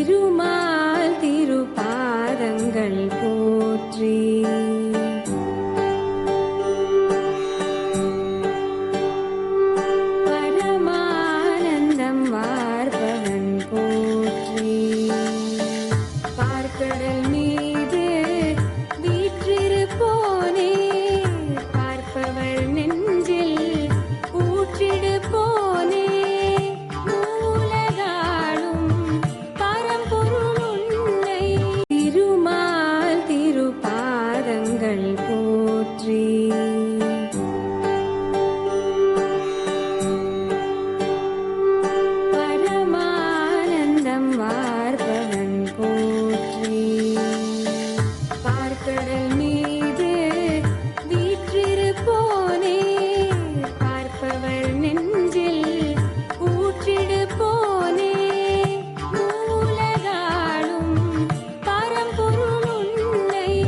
திருமால் திருபாதங்கள் போற்றி. பரமானந்தம் பார்ப்பவன் போற்றி. பார்க்கடல் புகழ் போற்றி. பரமானந்தம் வார்பவன் போற்றி. பார்க்கட